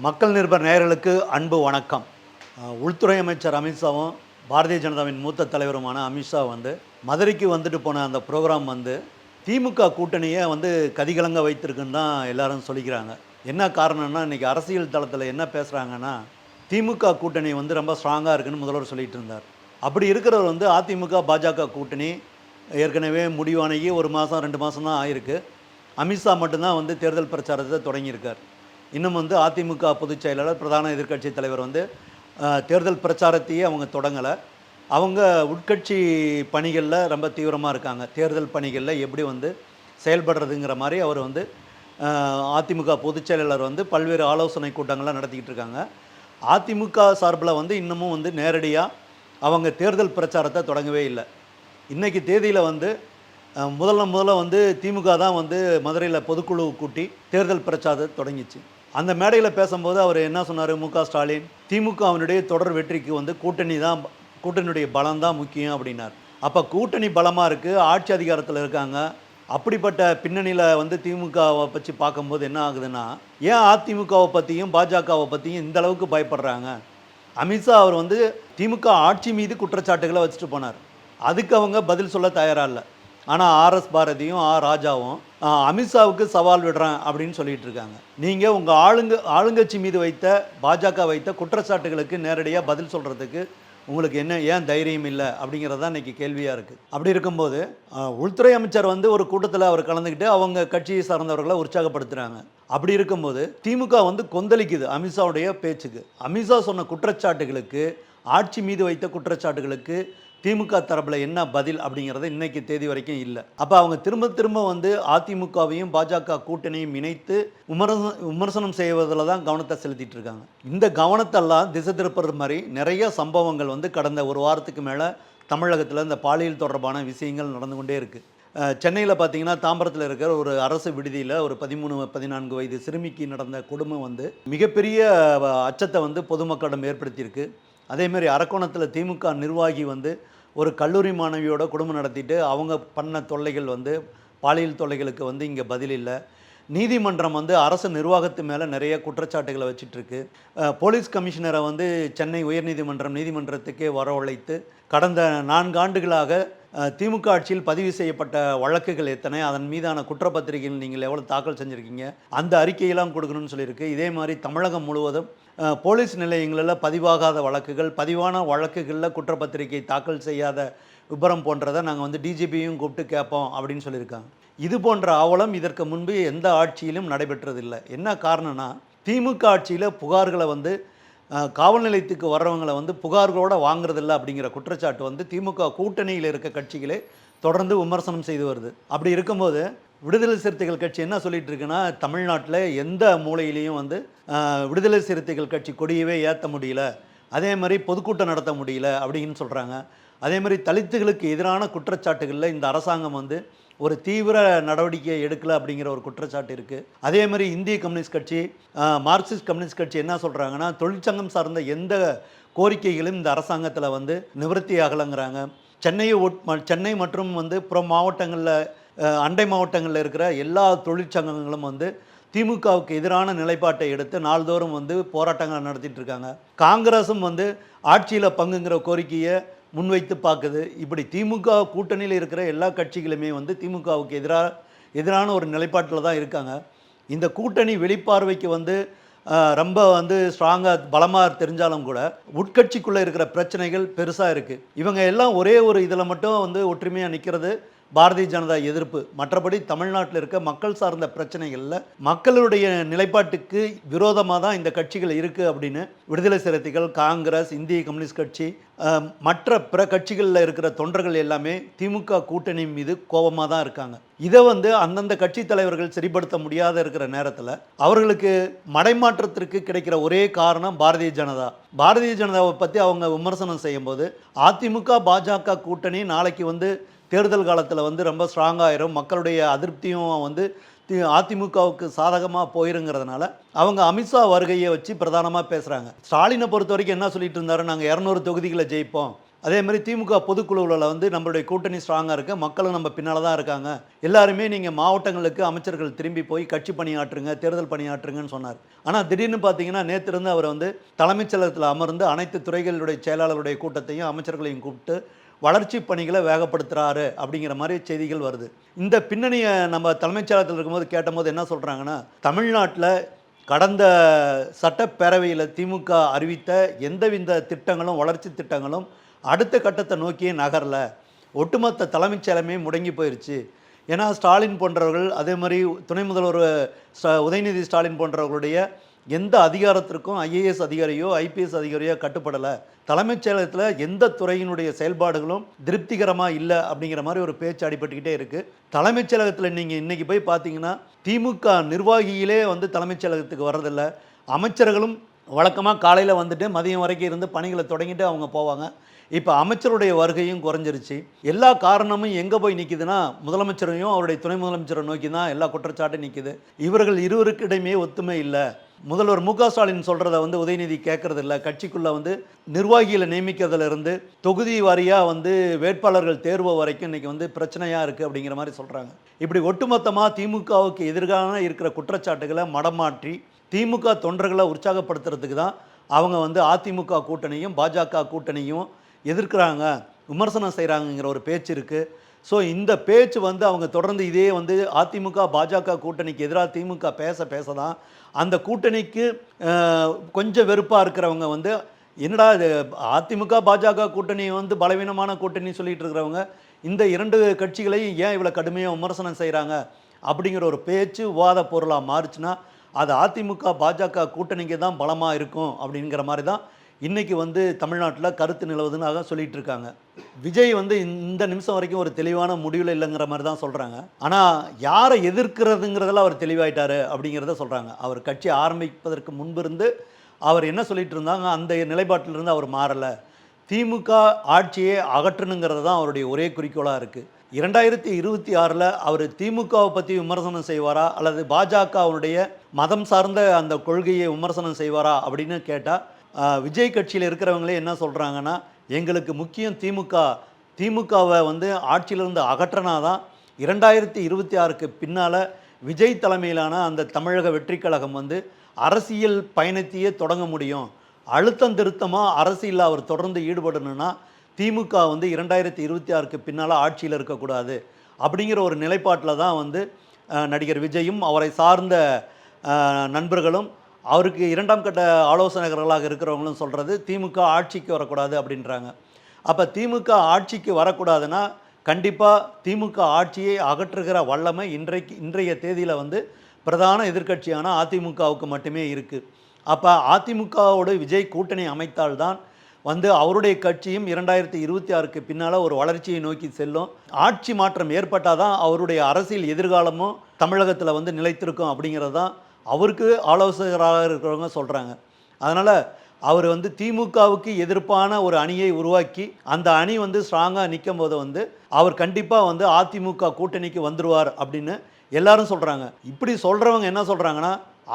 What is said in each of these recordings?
மக்கள் நிருபர் நேயர்களுக்கு அன்பு வணக்கம். உள்துறை அமைச்சர் அமித்ஷாவும் பாரதிய ஜனதாவின் மூத்த தலைவருமான அமித்ஷா வந்து மதுரைக்கு வந்துட்டு போன அந்த ப்ரோக்ராம் வந்து திமுக கூட்டணியை வந்து கதிகலங்க வைத்திருக்குன்னு தான் எல்லாரும் சொல்லிக்கிறாங்க. என்ன காரணம்னா இன்றைக்கி அரசியல் தளத்தில் என்ன பேசுகிறாங்கன்னா திமுக கூட்டணி வந்து ரொம்ப ஸ்ட்ராங்காக இருக்குன்னு முதல்வர் சொல்லிட்டு இருந்தார். அப்படி இருக்கிறவர் வந்து அதிமுக பாஜக கூட்டணி ஏற்கனவே முடிவானகி ஒரு மாதம் ரெண்டு மாதம் தான் ஆயிருக்கு. அமித்ஷா மட்டும்தான் வந்து தேர்தல் பிரச்சாரத்தை தொடங்கியிருக்கார். இன்னும் வந்து அதிமுக பொதுச் செயலாளர் பிரதான எதிர்க்கட்சி தலைவர் வந்து தேர்தல் பிரச்சாரத்தையே அவங்க தொடங்கலை. அவங்க உட்கட்சி பணிகளில் ரொம்ப தீவிரமாக இருக்காங்க. தேர்தல் பணிகளில் எப்படி வந்து செயல்படுறதுங்கிற மாதிரி அவர் வந்து அதிமுக பொதுச் செயலாளர் வந்து பல்வேறு ஆலோசனை கூட்டங்கள்லாம் நடத்திக்கிட்டு இருக்காங்க. அதிமுக சார்பில் வந்து இன்னமும் வந்து நேரடியாக அவங்க தேர்தல் பிரச்சாரத்தை தொடங்கவே இல்லை. இன்றைக்கி தேதியில் வந்து முதல்ல முதல்ல வந்து திமுக தான் வந்து மதுரையில் பொதுக்குழு கூட்டி தேர்தல் பிரச்சாரத்தை தொடங்கிச்சு. அந்த மேடையில் பேசும்போது அவர் என்ன சொன்னார்? மு க. ஸ்டாலின் திமுகவினுடைய தொடர் வெற்றிக்கு வந்து கூட்டணி தான் கூட்டணியுடைய பலம் தான் முக்கியம் அப்படின்னார். அப்போ கூட்டணி பலமாக இருக்குது ஆட்சி அதிகாரத்தில் இருக்காங்க. அப்படிப்பட்ட பின்னணியில் வந்து திமுகவை பற்றி பார்க்கும்போது என்ன ஆகுதுன்னா ஏன் அதிமுகவை பற்றியும் பாஜகவை பற்றியும் இந்த அளவுக்கு பயப்படுறாங்க? அமித்ஷா அவர் வந்து திமுக ஆட்சி மீது குற்றச்சாட்டுகளை வச்சுட்டு போனார். அதுக்கு அவங்க பதில் சொல்ல தயாராக இல்லை. ஆனால் ஆர்எஸ் பாரதியும் ஆர் ராஜாவும் அமித்ஷாவுக்கு சவால் விடுறேன் அப்படின்னு சொல்லிட்டு இருக்காங்க. நீங்கள் உங்கள் ஆளுங்க ஆளுங்கட்சி மீது வைத்த பாஜக வைத்த குற்றச்சாட்டுகளுக்கு நேரடியாக பதில் சொல்கிறதுக்கு உங்களுக்கு என்ன ஏன் தைரியம் இல்லை அப்படிங்கிறது தான் இன்றைக்கி கேள்வியாக இருக்குது அப்படி இருக்கும்போது உள்துறை அமைச்சர் வந்து ஒரு கூட்டத்தில் அவர் கலந்துக்கிட்டு அவங்க கட்சியை சார்ந்தவர்களை உற்சாகப்படுத்துகிறாங்க அப்படி இருக்கும்போது திமுக வந்து கொந்தளிக்குது அமித்ஷாவுடைய பேச்சுக்கு. அமித்ஷா சொன்ன குற்றச்சாட்டுகளுக்கு ஆட்சி மீது வைத்த குற்றச்சாட்டுகளுக்கு திமுக தரப்பில் என்ன பதில் அப்படிங்கிறது இன்னைக்கு தேதி வரைக்கும் இல்லை. அப்போ அவங்க திரும்ப திரும்ப வந்து அதிமுகவையும் பாஜக கூட்டணியும் இணைத்து விமர்சனம் விமர்சனம் செய்வதில் தான் கவனத்தை செலுத்திட்டு இருக்காங்க. இந்த கவனத்தெல்லாம் திசை திருப்புற மாதிரி நிறைய சம்பவங்கள் வந்து கடந்த ஒரு வாரத்துக்கு மேலே தமிழகத்தில் இந்த பாலியல் தொடர்பான விஷயங்கள் நடந்து கொண்டே இருக்குது சென்னையில் பார்த்தீங்கன்னா தாம்பரத்தில் இருக்கிற ஒரு அரசு விடுதியில் ஒரு பதிமூணு பதினான்கு வயது சிறுமிக்கு நடந்த கொடுமை வந்து மிகப்பெரிய அச்சத்தை வந்து பொதுமக்களிடம் ஏற்படுத்தியிருக்கு. அதேமாரி அரக்கோணத்தில் திமுக நிர்வாகி வந்து ஒரு கல்லூரி மாணவியோட குடும்பம் நடத்திட்டு அவங்க பண்ண தொல்லைகள் வந்து பாலியல் தொல்லைகளுக்கு வந்து இங்கே பதில் இல்லை. நீதிமன்றம் வந்து அரசு நிர்வாகத்து மேலே நிறைய குற்றச்சாட்டுகளை வச்சிட்ருக்கு. போலீஸ் கமிஷனரை வந்து சென்னை உயர்நீதிமன்றம் நீதிமன்றத்துக்கே வரவழைத்து கடந்த நான்கு ஆண்டுகளாக திமுக ஆட்சியில் பதிவு செய்யப்பட்ட வழக்குகள் எத்தனை? அதன் மீதான குற்றப்பத்திரிகைகள் நீங்கள் எவ்வளோ தாக்கல் செஞ்சுருக்கீங்க? அந்த அறிக்கையெல்லாம் கொடுக்கணும்னு சொல்லியிருக்கு. இதே மாதிரி தமிழகம் முழுவதும் போலீஸ் நிலையங்களில் பதிவாகாத வழக்குகள் பதிவான வழக்குகளில் குற்றப்பத்திரிகை தாக்கல் செய்யாத விபரம் போன்றதை நாங்கள் வந்து டிஜிபியும் கூப்பிட்டு கேட்போம் அப்படின்னு சொல்லியிருக்காங்க. இது போன்ற அவலம் இதற்கு முன்பு எந்த ஆட்சியிலும் நடைபெற்றதில்லை. என்ன காரணம்னா திமுக ஆட்சியில் புகார்களை வந்து காவல் நிலையத்துக்கு வர்றவங்களை வந்து புகார்களோட வாங்குறதில்ல அப்படிங்கிற குற்றச்சாட்டு வந்து திமுக கூட்டணியில் இருக்க கட்சிகளே தொடர்ந்து விமர்சனம் செய்து வருது. அப்படி இருக்கும்போது விடுதலை சிறுத்தைகள் கட்சி என்ன சொல்லிட்டு இருக்குன்னா தமிழ்நாட்டில் எந்த மூலையிலையும் வந்து விடுதலை சிறுத்தைகள் கட்சி கொடியவே ஏற்ற முடியல. அதே மாதிரி பொதுக்கூட்டம் நடத்த முடியல அப்படின்னு சொல்கிறாங்க அதே மாதிரி தலித்துகளுக்கு எதிரான குற்றச்சாட்டுகளில் இந்த அரசாங்கம் வந்து ஒரு தீவிர நடவடிக்கை எடுக்கலை அப்படிங்கிற ஒரு குற்றச்சாட்டு இருக்குது அதே மாதிரி இந்திய கம்யூனிஸ்ட் கட்சி மார்க்சிஸ்ட் கம்யூனிஸ்ட் கட்சி என்ன சொல்கிறாங்கன்னா தொழிற்சங்கம் சார்ந்த எந்த கோரிக்கைகளும் இந்த அரசாங்கத்தில் வந்து நிவர்த்தி ஆகலைங்கிறாங்க. சென்னையை ஒட் ம- சென்னை மற்றும் வந்து புற மாவட்டங்களில் அண்டை மாவட்டங்களில் இருக்கிற எல்லா தொழிற்சங்கங்களும் வந்து திமுகவுக்கு எதிரான நிலைப்பாட்டை எடுத்து நாள்தோறும் வந்து போராட்டங்களை நடத்திட்டு இருக்காங்க. காங்கிரஸும் வந்து ஆட்சியில் பங்குங்கிற கோரிக்கையை முன்வைத்து பார்க்குது. இப்படி திமுக கூட்டணியில் இருக்கிற எல்லா கட்சிகளுமே வந்து திமுகவுக்கு எதிராக எதிரான ஒரு நிலைப்பாட்டில் தான் இருக்காங்க. இந்த கூட்டணி வெளிப்பார்வைக்கு வந்து ரொம்ப வந்து ஸ்ட்ராங்காக பலமாக தெரிஞ்சாலும் கூட உட்கட்சிக்குள்ளே இருக்கிற பிரச்சனைகள் பெருசாக இருக்குது இவங்க எல்லாம் ஒரே ஒரு இதில் மட்டும் வந்து ஒற்றுமையாக நிற்கிறது பாரதிய ஜனதா எதிர்ப்பு. மற்றபடி தமிழ்நாட்டில் இருக்க மக்கள் சார்ந்த பிரச்சனைகளில் மக்களுடைய நிலைப்பாட்டுக்கு விரோதமாக தான் இந்த கட்சிகள் இருக்குது அப்படின்னு விடுதலை சிறுத்தைகள் காங்கிரஸ் இந்திய கம்யூனிஸ்ட் கட்சி மற்ற பிற கட்சிகளில் இருக்கிற தொண்டர்கள் எல்லாமே திமுக கூட்டணி மீது கோபமாக தான் இருக்காங்க. இதை வந்து அந்தந்த கட்சி தலைவர்கள் சரிப்படுத்த முடியாத இருக்கிற நேரத்தில் அவர்களுக்கு மடைமாற்றத்திற்கு கிடைக்கிற ஒரே காரணம் பாரதிய ஜனதா. பாரதிய ஜனதாவை பற்றி அவங்க விமர்சனம் செய்யும்போது அதிமுக பாஜக கூட்டணி நாளைக்கு வந்து தேர்தல் காலத்தில் வந்து ரொம்ப ஸ்ட்ராங்காயிரும் மக்களுடைய அதிருப்தியும் வந்து தி- அதிமுகவுக்கு சாதகமாக போயிருங்கிறதுனால அவங்க அமித்ஷா வருகையை வச்சு பிரதானமாக பேசுகிறாங்க ஸ்டாலினை பொறுத்த வரைக்கும் என்ன சொல்லிட்டு இருந்தாரு? நாங்கள் இரநூறு தொகுதிகளை ஜெயிப்போம். அதே மாதிரி திமுக பொதுக்குழுவில் வந்து நம்மளுடைய கூட்டணி ஸ்ட்ராங்காக இருக்குது மக்களும் நம்ம பின்னால் தான் இருக்காங்க. எல்லாருமே நீங்கள் மாவட்டங்களுக்கு அமைச்சர்கள் திரும்பி போய் கட்சி பணியாற்றுங்க தேர்தல் பணியாற்றுங்கன்னு சொன்னார். ஆனால் திடீர்னு பார்த்தீங்கன்னா நேற்றிருந்து அவர் வந்து தலைமைச் செயலகத்தில் அமர்ந்து அனைத்து துறைகளுடைய செயலாளருடைய கூட்டத்தையும் அமைச்சர்களையும் கூப்பிட்டு வளர்ச்சி பணிகளை வேகப்படுத்துகிறாரு அப்படிங்கிற மாதிரி செய்திகள் வருது. இந்த பின்னணியை நம்ம தலைமைச் செயலகத்தில் இருக்கும்போது கேட்டபோது என்ன சொல்கிறாங்கன்னா தமிழ்நாட்டில் கடந்த சட்டப்பேரவையில் திமுக அறிவித்த எந்தவித திட்டங்களும் வளர்ச்சி திட்டங்களும் அடுத்த கட்டத்தை நோக்கியே நகரல. ஒட்டுமொத்த தலைமைச் செயலமே முடங்கி போயிருச்சு. ஏன்னா ஸ்டாலின் போன்றவர்கள் அதே மாதிரி துணை முதல்வர் உதயநிதி ஸ்டாலின் போன்றவர்களுடைய எந்த அதிகாரத்திற்கும் ஐஏஎஸ் அதிகாரியோ ஐபிஎஸ் அதிகாரியோ கட்டுப்படலை. தலைமைச் செயலகத்தில் எந்த துறையினுடைய செயல்பாடுகளும் திருப்திகரமாக இல்லை அப்படிங்கிற மாதிரி ஒரு பேச்சு அடிபட்டுக்கிட்டே இருக்குது தலைமைச் செயலகத்தில் நீங்கள் இன்றைக்கி போய் பார்த்தீங்கன்னா திமுக நிர்வாகிகளே வந்து தலைமைச் செயலகத்துக்கு வர்றதில்லை. அமைச்சர்களும் வழக்கமாக காலையில் வந்துட்டு மதியம் வரைக்கும் இருந்து பணிகளை தொடங்கிட்டு அவங்க போவாங்க. இப்போ அமைச்சருடைய வருகையும் குறைஞ்சிருச்சு. எல்லா காரணமும் எங்கே போய் நிற்கிதுன்னா முதலமைச்சரையும் அவருடைய துணை முதலமைச்சரை நோக்கி தான் எல்லா குற்றச்சாட்டும் நிற்கிது இவர்கள் இருவருக்கிடையுமே ஒத்துமை இல்லை. முதல்வர் மு க ஸ்டாலின் சொல்கிறத வந்து உதயநிதி கேட்கறது இல்லை கட்சிக்குள்ளே வந்து நிர்வாகிகளை நியமிக்கிறதுலேருந்து தொகுதி வாரியாக வந்து வேட்பாளர்கள் தேர்வு வரைக்கும் இன்றைக்கி வந்து பிரச்சனையாக இருக்குது அப்படிங்கிற மாதிரி சொல்கிறாங்க இப்படி ஒட்டுமொத்தமாக திமுகவுக்கு எதிரான இருக்கிற குற்றச்சாட்டுகளை மடமாற்றி திமுக தொண்டர்களை உற்சாகப்படுத்துறதுக்கு தான் அவங்க வந்து அதிமுக கூட்டணியும் பாஜக கூட்டணியும் எதிர்க்கிறாங்க. விமர்சனம் செய்கிறாங்கங்கிற ஒரு பேச்சு இருக்குது ஸோ இந்த பேச்சு வந்து அவங்க தொடர்ந்து இதே வந்து அதிமுக பாஜக கூட்டணிக்கு எதிராக திமுக பேச பேச தான். அந்த கூட்டணிக்கு கொஞ்சம் வெறுப்பாக இருக்கிறவங்க வந்து என்னடா இது அதிமுக பாஜக கூட்டணி வந்து பலவீனமான கூட்டணி சொல்லிட்டு இருக்கிறவங்க இந்த இரண்டு கட்சிகளையும் ஏன் இவ்வளோ கடுமையாக விமர்சனம் செய்கிறாங்க அப்படிங்கிற ஒரு பேச்சு வாத பொருளாக மாறுச்சுன்னா அது அதிமுக பாஜக கூட்டணிக்கு தான் பலமாக இருக்கும் அப்படிங்கிற மாதிரி தான் இன்றைக்கி வந்து தமிழ்நாட்டில் கருத்து நிலவுதுன்னு சொல்லிகிட்டு இருக்காங்க. விஜய் வந்து இந்த நிமிஷம் வரைக்கும் ஒரு தெளிவான முடிவில் இல்லைங்கிற மாதிரி தான் சொல்கிறாங்க ஆனால் யாரை எதிர்க்கிறதுங்கிறதெல்லாம் அவர் தெளிவாயிட்டார் அப்படிங்கிறத சொல்கிறாங்க அவர் கட்சி ஆரம்பிப்பதற்கு முன்பிருந்து அவர் என்ன சொல்லிட்டு இருந்தாங்க அந்த நிலைப்பாட்டிலிருந்து அவர் மாறலை. திமுக ஆட்சியை அகற்றணுங்கிறது தான் அவருடைய ஒரே குறிக்கோளாக இருக்குது இரண்டாயிரத்தி இருபத்தி ஆறில் அவர் திமுகவை பற்றி விமர்சனம் செய்வாரா அல்லது பாஜகவுடைய மதம் சார்ந்த அந்த கொள்கையை விமர்சனம் செய்வாரா அப்படின்னு கேட்டால் விஜய் கட்சியில் இருக்கிறவங்களே என்ன சொல்கிறாங்கன்னா எங்களுக்கு முக்கியம் திமுக. திமுகவை வந்து ஆட்சியிலிருந்து அகற்றினாதான் இரண்டாயிரத்தி இருபத்தி ஆறுக்கு பின்னால் விஜய் தலைமையிலான அந்த தமிழக வெற்றி கழகம் வந்து அரசியல் பயணத்தையே தொடங்க முடியும். அழுத்தம் திருத்தமாக அரசியலில் அவர் தொடர்ந்து ஈடுபடணும்னா திமுக வந்து இரண்டாயிரத்தி இருபத்தி ஆறுக்கு பின்னால் ஆட்சியில் இருக்கக்கூடாது. அப்படிங்கிற ஒரு நிலைப்பாட்டில் தான் வந்து நடிகர் விஜயும் அவரை சார்ந்த நண்பர்களும் அவருக்கு இரண்டாம் கட்ட ஆலோசனைகர்களாக இருக்கிறவங்களும் சொல்கிறது திமுக ஆட்சிக்கு வரக்கூடாது அப்படின்றாங்க. அப்போ திமுக ஆட்சிக்கு வரக்கூடாதுன்னா கண்டிப்பாக திமுக ஆட்சியை அகற்றுகிற வல்லமை இன்றைக்கு இன்றைய தேதியில் வந்து பிரதான எதிர்க்கட்சியான அதிமுகவுக்கு மட்டுமே இருக்குது அப்போ அதிமுகவோடு விஜய் கூட்டணி அமைத்தால்தான் வந்து அவருடைய கட்சியும் இரண்டாயிரத்தி இருபத்தி ஆறுக்கு பின்னால் ஒரு வளர்ச்சியை நோக்கி செல்லும். ஆட்சி மாற்றம் ஏற்பட்டால் தான் அவருடைய அரசியல் எதிர்காலமும் தமிழகத்தில் வந்து நிலைத்திருக்கும் அப்படிங்கிறது தான் அவருக்கு ஆலோசகராக இருக்கிறவங்க சொல்கிறாங்க அதனால் அவர் வந்து திமுகவுக்கு எதிர்ப்பான ஒரு அணியை உருவாக்கி அந்த அணி வந்து ஸ்ட்ராங்காக நிற்கும் போது வந்து அவர் கண்டிப்பாக வந்து அதிமுக கூட்டணிக்கு வந்துடுவார் அப்படின்னு எல்லாரும் சொல்கிறாங்க இப்படி சொல்கிறவங்க என்ன சொல்கிறாங்கன்னா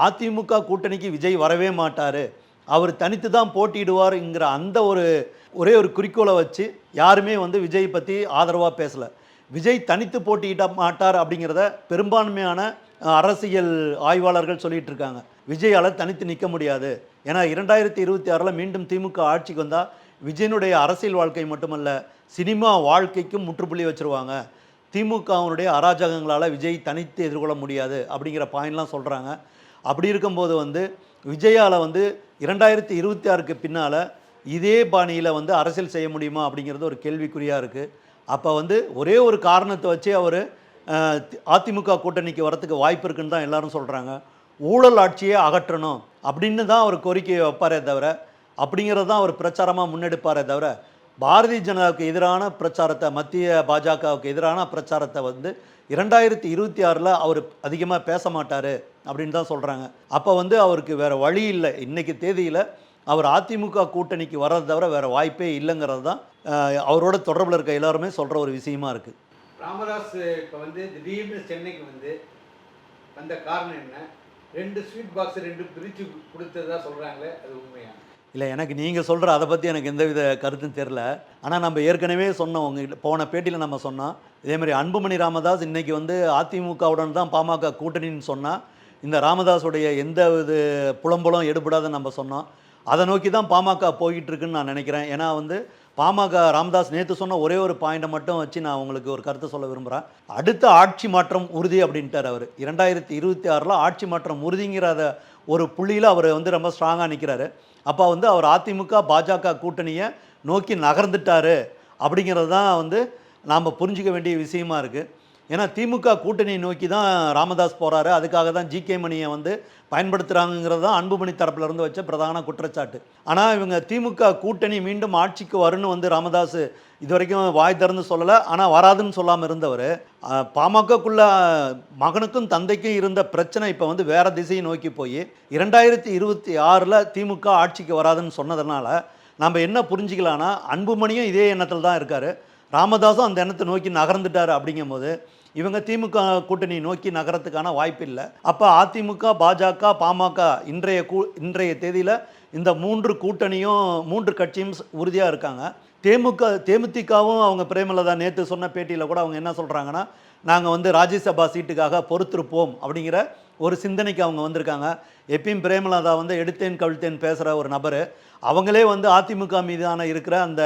அதிமுக கூட்டணிக்கு விஜய் வரவே மாட்டார். அவர் தனித்து தான் போட்டியிடுவாருங்கிற அந்த ஒரு ஒரே ஒரு குறிக்கோளை வச்சு யாருமே வந்து விஜய் பற்றி ஆதரவாக பேசலை. விஜய் தனித்து போட்டியிட மாட்டார் அப்படிங்கிறத பெரும்பான்மையான அரசியல் ஆய்வாளர்கள் சொல்லிட்டு இருக்காங்க விஜயால் தனித்து நிற்க முடியாது. ஏன்னா இரண்டாயிரத்தி இருபத்தி ஆறில் மீண்டும் திமுக ஆட்சிக்கு வந்தால் விஜயனுடைய அரசியல் வாழ்க்கை மட்டுமல்ல சினிமா வாழ்க்கைக்கும் முற்றுப்புள்ளி வச்சிருவாங்க. திமுகவினுடைய அராஜகங்களால் விஜய் தனித்து எதிர்கொள்ள முடியாது அப்படிங்கிற பாயிண்ட்லாம் சொல்கிறாங்க அப்படி இருக்கும்போது வந்து விஜயால் வந்து இரண்டாயிரத்தி இருபத்தி ஆறுக்கு பின்னால் இதே பாணியில் வந்து அரசியல் செய்ய முடியுமா அப்படிங்கிறது ஒரு கேள்விக்குறியாக இருக்குது அப்போ வந்து ஒரே ஒரு காரணத்தை வச்சு அவர் அதிமுக கூட்டணிக்கு வரத்துக்கு வாய்ப்பு இருக்குன்னு தான் எல்லாரும் சொல்கிறாங்க ஊழல் ஆட்சியை அகற்றணும் அப்படின்னு தான் அவர் கோரிக்கையை வைப்பாரே தவிர அப்படிங்கிறது தான் அவர் பிரச்சாரமாக முன்னெடுப்பாரே தவிர பாரதிய ஜனதாவுக்கு எதிரான பிரச்சாரத்தை மத்திய பாஜகவுக்கு எதிரான பிரச்சாரத்தை வந்து இரண்டாயிரத்தி இருபத்தி ஆறில் அவர் அதிகமாக பேச மாட்டார் அப்படின்னு தான் சொல்கிறாங்க அப்போ வந்து அவருக்கு வேறு வழி இல்லை. இன்றைக்கு தேதியில் அவர் அதிமுக கூட்டணிக்கு வர்றதை தவிர வேறு வாய்ப்பே இல்லைங்கிறது தான் அவரோட தொடர்பில் இருக்க எல்லாருமே சொல்கிற ஒரு விஷயமா இருக்குது ராமதாஸ் இப்போ வந்து திடீர்னு சென்னைக்கு வந்து வந்த காரணம் என்ன? ரெண்டு ஸ்வீட் பாக்ஸ் ரெண்டு பிரித்து கொடுத்ததா சொல்கிறாங்களே அது உண்மையா? இல்லை எனக்கு நீங்கள் சொல்கிற அதை பற்றி எனக்கு எந்தவித கருத்தும் தெரில ஆனால் நம்ம ஏற்கனவே சொன்னோம் உங்ககிட்ட போன பேட்டியில் நம்ம சொன்னோம். இதேமாதிரி அன்புமணி ராமதாஸ் இன்றைக்கி வந்து அதிமுகவுடன் தான் பாமக கூட்டணின்னு சொன்னால் இந்த ராமதாஸுடைய எந்த இது புலம்புலம் எடுபடாதுன்னு நம்ம சொன்னோம். அதை நோக்கி தான் பாமக போய்கிட்டு இருக்குன்னு நான் நினைக்கிறேன். ஏன்னா வந்து பாமக ராமதாஸ் நேற்று சொன்ன ஒரே ஒரு பாயிண்ட்டை மட்டும் வச்சு நான் உங்களுக்கு ஒரு கருத்தை சொல்ல விரும்புகிறேன் அடுத்த ஆட்சி மாற்றம் உறுதி அப்படின்ட்டார் அவர். இரண்டாயிரத்தி இருபத்தி ஆறில் ஆட்சி மாற்றம் உறுதிங்கிற ஒரு புள்ளியில் அவர் வந்து ரொம்ப ஸ்ட்ராங்காக நிற்கிறாரு அப்போ வந்து அவர் அதிமுக பாஜக கூட்டணியை நோக்கி நகர்ந்துட்டார் அப்படிங்கிறது தான் வந்து நாம் புரிஞ்சிக்க வேண்டிய விஷயமா இருக்குது ஏன்னா திமுக கூட்டணியை நோக்கி தான் ராமதாஸ் போகிறாரு அதுக்காக தான் ஜிகே மணியை வந்து பயன்படுத்துகிறாங்கிறது தான் அன்புமணி தரப்பிலிருந்து வச்ச பிரதான குற்றச்சாட்டு. ஆனால் இவங்க திமுக கூட்டணி மீண்டும் ஆட்சிக்கு வரும்னு வந்து ராமதாஸ் இது வரைக்கும் வாய் திறந்து சொல்லலை. ஆனால் வராதுன்னு சொல்லாமல் இருந்தவர். பாமகக்குள்ள மகனுக்கும் தந்தைக்கும் இருந்த பிரச்சனை இப்போ வந்து வேறு திசையை நோக்கி போய் இரண்டாயிரத்தி இருபத்தி ஆறில் திமுக ஆட்சிக்கு வராதுன்னு சொன்னதுனால நம்ம என்ன புரிஞ்சுக்கலாம்னா அன்புமணியும் இதே எண்ணத்தில் தான் இருக்கார். ராமதாஸும் அந்த எண்ணத்தை நோக்கி நகர்ந்துட்டார் அப்படிங்கும்போது இவங்க திமுக கூட்டணி நோக்கி நகரத்துக்கான வாய்ப்பு இல்லை அப்போ அதிமுக பாஜக பாமக இன்றைய கூ இன்றைய தேதியில் இந்த மூன்று கூட்டணியும் மூன்று கட்சியும் உறுதியாக இருக்காங்க. தேமுக தேமுதிகவும் அவங்க பிரேமலதா நேற்று சொன்ன பேட்டியில் கூட அவங்க என்ன சொல்கிறாங்கன்னா நாங்கள் வந்து ராஜ்யசபா சீட்டுக்காக பொறுத்திருப்போம் அப்படிங்கிற ஒரு சிந்தனைக்கு அவங்க வந்திருக்காங்க. எப்பயும் பிரேமலதா வந்து எடுத்தேன் கவிழ்த்தேன் பேசுகிற ஒரு நபர். அவங்களே வந்து அதிமுக மீதான இருக்கிற அந்த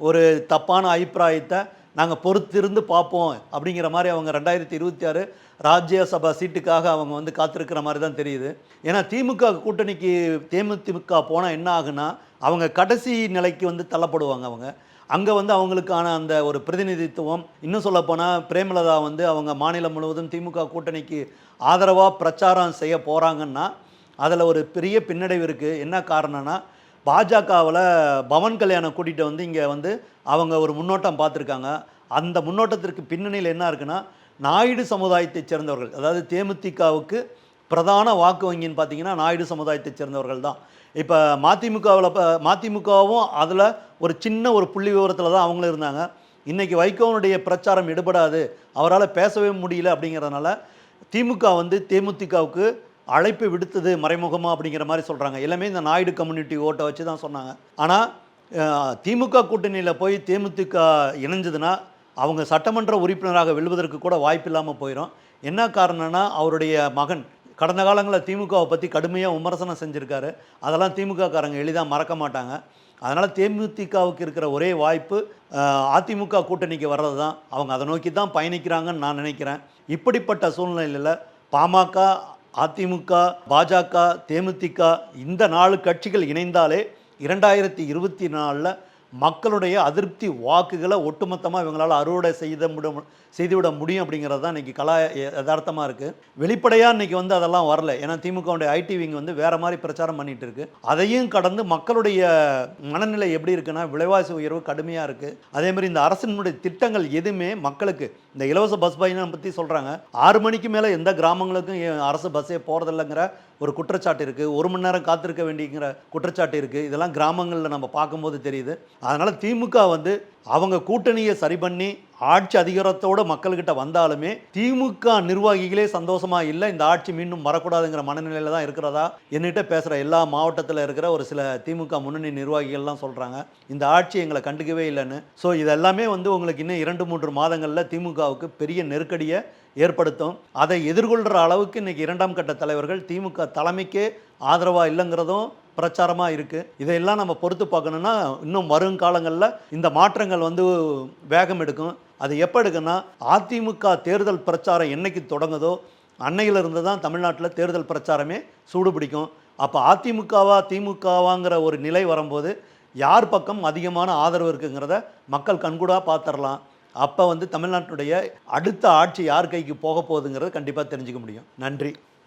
ஒரு தப்பான அபிப்பிராயத்தை நாங்கள் பொறுத்திருந்து பார்ப்போம் அப்படிங்கிற மாதிரி அவங்க ரெண்டாயிரத்தி இருபத்தி ஆறு ராஜ்யசபா சீட்டுக்காக அவங்க வந்து காத்திருக்கிற மாதிரி தான் தெரியுது. ஏன்னா திமுக கூட்டணிக்கு தேமுதிமுக போனால் என்ன ஆகுனா அவங்க கடைசி நிலைக்கு வந்து தள்ளப்படுவாங்க அவங்க. அங்கே வந்து அவங்களுக்கான அந்த ஒரு பிரதிநிதித்துவம் இன்னும் சொல்லப்போனால் பிரேமலதா வந்து அவங்க மாநிலம் முழுவதும் திமுக கூட்டணிக்கு ஆதரவாக பிரச்சாரம் செய்ய போகிறாங்கன்னா அதில் ஒரு பெரிய பின்னடைவு இருக்குது என்ன காரணம்னா பாஜகவில் பவன் கல்யாணம் கூட்டிகிட்டு வந்து இங்கே வந்து அவங்க ஒரு முன்னோட்டம் பார்த்துருக்காங்க. அந்த முன்னோட்டத்திற்கு பின்னணியில் என்ன இருக்குன்னா நாயுடு சமுதாயத்தைச் சேர்ந்தவர்கள். அதாவது தேமுதிகவுக்கு பிரதான வாக்கு வங்கின்னு பார்த்தீங்கன்னா நாயுடு சமுதாயத்தைச் சேர்ந்தவர்கள் தான். இப்போ மதிமுகவில் இப்போ மதிமுகவும் அதில் ஒரு சின்ன ஒரு புள்ளி விவரத்தில் தான் அவங்களும் இருந்தாங்க. இன்றைக்கி வைகோனுடைய பிரச்சாரம் எடுபடாது. அவரால் பேசவே முடியல அப்படிங்கிறதுனால திமுக வந்து தேமுதிகவுக்கு அழைப்பு விடுத்தது மறைமுகமாக அப்படிங்கிற மாதிரி சொல்கிறாங்க எல்லாமே இந்த நாயுடு கம்யூனிட்டி ஓட்டை வச்சு தான் சொன்னாங்க. ஆனால் திமுக கூட்டணியில் போய் தேமுதிக இணைஞ்சதுன்னா அவங்க சட்டமன்ற உறுப்பினராக வெல்வதற்கு கூட வாய்ப்பு இல்லாமல் போயிடும் என்ன காரணம்னா அவருடைய மகன் கடந்த காலங்களில் திமுகவை பற்றி கடுமையாக விமர்சனம் செஞ்சுருக்காரு. அதெல்லாம் திமுக காரங்க எளிதாக மறக்க மாட்டாங்க. அதனால் தேமுதிகவுக்கு இருக்கிற ஒரே வாய்ப்பு அதிமுக கூட்டணிக்கு வர்றது தான். அவங்க அதை நோக்கி தான் பயணிக்கிறாங்கன்னு நான் நினைக்கிறேன். இப்படிப்பட்ட சூழ்நிலையில் பாமக அதிமுக பாஜக தேமுதிக இந்த நாலு கட்சிகள் இணைந்தாலே இரண்டாயிரத்தி இருபத்தி நாலில் மக்களுடைய அதிருப்தி வாக்குகளை ஒட்டுமொத்தமாக இவங்களால் அறுவடை செய்த முடியும் செய்துவிட முடியும் அப்படிங்கிறது தான் இன்றைக்கி கலா யதார்த்தமாக இருக்குது வெளிப்படையாக இன்றைக்கி வந்து அதெல்லாம் வரல. ஏன்னா திமுகவுடைய ஐடி விங் வந்து வேறு மாதிரி பிரச்சாரம் பண்ணிகிட்டு இருக்கு. அதையும் கடந்து மக்களுடைய மனநிலை எப்படி இருக்குன்னா விலைவாசி உயர்வு கடுமையாக இருக்குது அதே மாதிரி இந்த அரசினுடைய திட்டங்கள் எதுவுமே மக்களுக்கு இந்த இலவச பஸ் பயணம் பற்றி சொல்கிறாங்க ஆறு மணிக்கு மேலே எந்த கிராமங்களுக்கும் ஏன் அரசு பஸ்ஸே போகிறதில்லைங்கிற ஒரு குற்றச்சாட்டு இருக்குது ஒரு மணி நேரம் காத்திருக்க வேண்டியங்கிற குற்றச்சாட்டு இருக்குது இதெல்லாம் கிராமங்களில் நம்ம பார்க்கும்போது தெரியுது. அதனால் திமுக வந்து அவங்க கூட்டணியை சரி பண்ணி ஆட்சி அதிகாரத்தோட மக்கள்கிட்ட வந்தாலுமே திமுக நிர்வாகிகளே சந்தோஷமா இல்லை இந்த ஆட்சி மீண்டும் வரக்கூடாதுங்கிற மனநிலையில தான் இருக்கிறதா? என்கிட்ட பேசுகிற எல்லா மாவட்டத்தில் இருக்கிற ஒரு சில திமுக முன்னணி நிர்வாகிகள்லாம் சொல்கிறாங்க இந்த ஆட்சி எங்களை கண்டுக்கவே இல்லைன்னு. ஸோ இதெல்லாமே வந்து உங்களுக்கு இன்னும் இரண்டு மூன்று மாதங்களில் திமுகவுக்கு பெரிய நெருக்கடியை ஏற்படுத்தும். அதை எதிர்கொள்கிற அளவுக்கு இன்றைக்கி இரண்டாம் கட்ட தலைவர்கள் திமுக தலைமைக்கே ஆதரவாக இல்லைங்கிறதும் பிரச்சாரமாக இருக்குது இதையெல்லாம் நம்ம பொறுத்து பார்க்கணுன்னா இன்னும் வருங்காலங்களில் இந்த மாற்றங்கள் வந்து வேகம் எடுக்கும். அது எப்போ எடுக்குன்னா அதிமுக தேர்தல் பிரச்சாரம் என்னைக்கு தொடங்குதோ அன்னையிலிருந்து தான் தமிழ்நாட்டில் தேர்தல் பிரச்சாரமே சூடு பிடிக்கும் அப்போ அதிமுகவா திமுகவாங்கிற ஒரு நிலை வரும்போது யார் பக்கம் அதிகமான ஆதரவு இருக்குங்கிறத மக்கள் கண்கூடாக பார்த்துடலாம் அப்போ வந்து தமிழ்நாட்டுடைய அடுத்த ஆட்சி யார் கைக்கு போக போகுதுங்கிறத கண்டிப்பாக தெரிஞ்சுக்க முடியும். நன்றி.